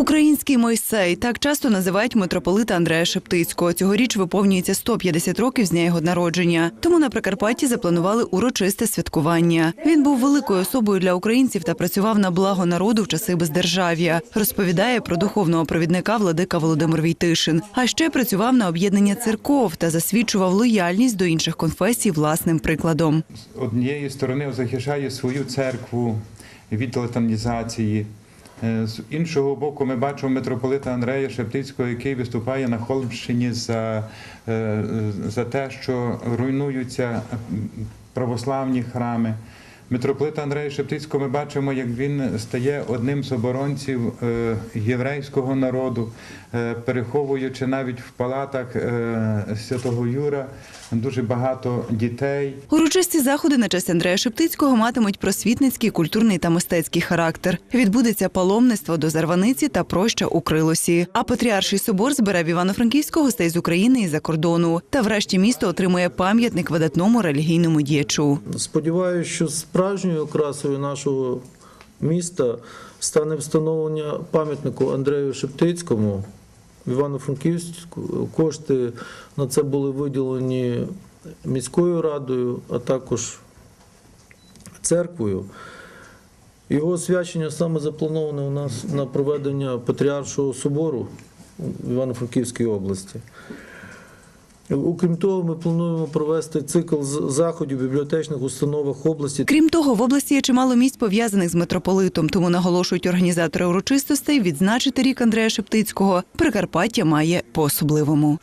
Український Мойсей так часто називають митрополита Андрея Шептицького. Цьогоріч виповнюється 150 років з дня його народження. Тому на Прикарпатті запланували урочисте святкування. Він був великою особою для українців та працював на благо народу в часи бездержав'я. Розповідає про духовного провідника владика Володимир Війтишин. А ще працював на об'єднання церков та засвідчував лояльність до інших конфесій власним прикладом. однієї сторони захищає свою церкву від латанізації. Е, З іншого боку, ми бачимо митрополита Андрея Шептицького, який виступає на Холмщині за, е, за те, що руйнуються православні храми. Митрополита Андрея Шептицького ми бачимо, як він стає одним з оборонців е, єврейського народу, е, переховуючи навіть в палатах е, святого Юра дуже багато дітей. Урочисті заходи на честь Андрея Шептицького матимуть просвітницький, культурний та мистецький характер. Відбудеться паломництво до Зарваниці та проща у Крилосі. А Патріарший собор збере в Івано-Франківську гостей з України і за кордону. Та врешті місто отримує пам'ятник видатному релігійному діячу. Сподіваюся, що справжньою окрасою нашого міста стане встановлення пам'ятнику Андрею Шептицькому в Івано-Франківську. Кошти на це були виділені міською радою, а також церквою. Його освячення саме заплановане у нас на проведення Патріаршого собору в Івано-Франківській області. Окрім того, ми плануємо провести цикл заходів в бібліотечних установах області. Крім того, в області є чимало місць пов'язаних з митрополитом. Тому наголошують організатори урочистостей відзначити рік Андрея Шептицького. Прикарпаття має по особливому.